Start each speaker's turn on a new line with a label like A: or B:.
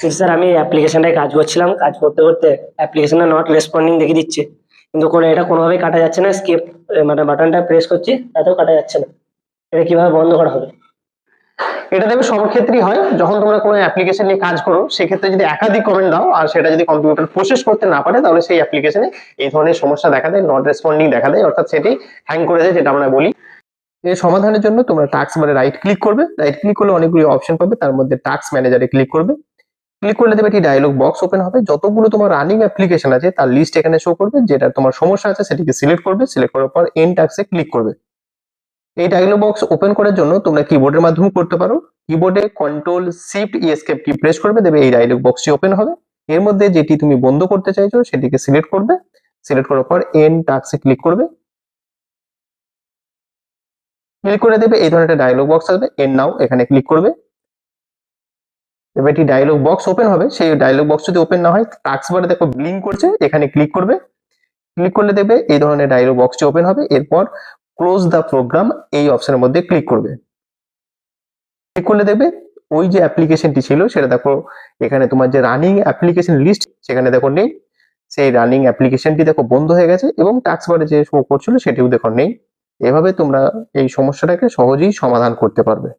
A: Sir আমি অ্যাপ্লিকেশনটায় কাজ করছিলাম। কাজ করতে করতে অ্যাপ্লিকেশনটা নট রেসপন্ডিং দেখিয়ে দিচ্ছে। কিন্তু কোনো, এটা কোনোভাবেই কাটা যাচ্ছে না। স্কিপ মানে বাটনটা প্রেস করছি, তাতেও কাটা যাচ্ছে না। এটা কীভাবে বন্ধ করা হবে?
B: এটা দেখবে সব ক্ষেত্রেই হয়, যখন তোমরা কোনো অ্যাপ্লিকেশন নিয়ে কাজ করো, সেক্ষেত্রে যদি একাধিক কমেন্ট দাও, আর সেটা যদি কম্পিউটার প্রসেস করতে না পারে, তাহলে সেই অ্যাপ্লিকেশনে এই ধরনের সমস্যা দেখা দেয় নট রেসপন্ডিং দেখা দেয়, অর্থাৎ সেটি হ্যাং করে দেয়, যেটা আমরা বলি। এর সমাধানের জন্য তোমরা টাস্ক বারে রাইট ক্লিক করবে। রাইট ক্লিক করলে অনেকগুলি অপশন পাবে, তার মধ্যে টাস্ক ম্যানেজারে ক্লিক করবে। ক্লিক করলে দেবে একটি ডায়লগ বক্স ওপেন হবে। যতগুলো তোমার রানিং অ্যাপ্লিকেশন আছে, তার লিস্ট এখানে শো করবে। যেটা তোমার সমস্যা আছে, সেটিকে সিলেক্ট করবে। সিলেক্ট করার পর এন টাক্সে ক্লিক করবে। এই ডায়লগ বক্স ওপেন করার জন্য তোমরা কিবোর্ডের মাধ্যমে করতে পারো। কিবোর্ডে control shift escape key press করবে, দেবে এই ডায়লগ বক্সটি ওপেন হবে। এর মধ্যে যেটি তুমি বন্ধ করতে চাইছো, সেটিকে সিলেক্ট করবে। সিলেক্ট করার পর এন টাক্সে ক্লিক করবে। ক্লিক করে দেবে, এই ধরনের একটা ডায়লগ বক্স আসবে। এন নাও এখানে ক্লিক করবে। এবার একটি ডায়লগ বক্স ওপেন হবে। সেই ডায়লগ বক্স যদি ওপেন না হয় টাস্ক বারে দেখো ব্লিঙ্ক করছে, এখানে ক্লিক করবে। ক্লিক করলে দেখবে এই ধরনের ডায়লগ বক্সটি ওপেন হবে। এরপর ক্লোজ দ্য প্রোগ্রাম এই অপশনের মধ্যে ক্লিক করবে। ক্লিক করলে দেখবে ওই যে অ্যাপ্লিকেশনটি ছিল, সেটা দেখো এখানে তোমার যে রানিং অ্যাপ্লিকেশন লিস্ট সেখানে দেখো নেই। সেই রানিং অ্যাপ্লিকেশনটি দেখো বন্ধ হয়ে গেছে এবং বারে যে শো করছিল, সেটিও দেখো নেই। এভাবে তোমরা এই সমস্যাটাকে সহজেই সমাধান করতে পারবে।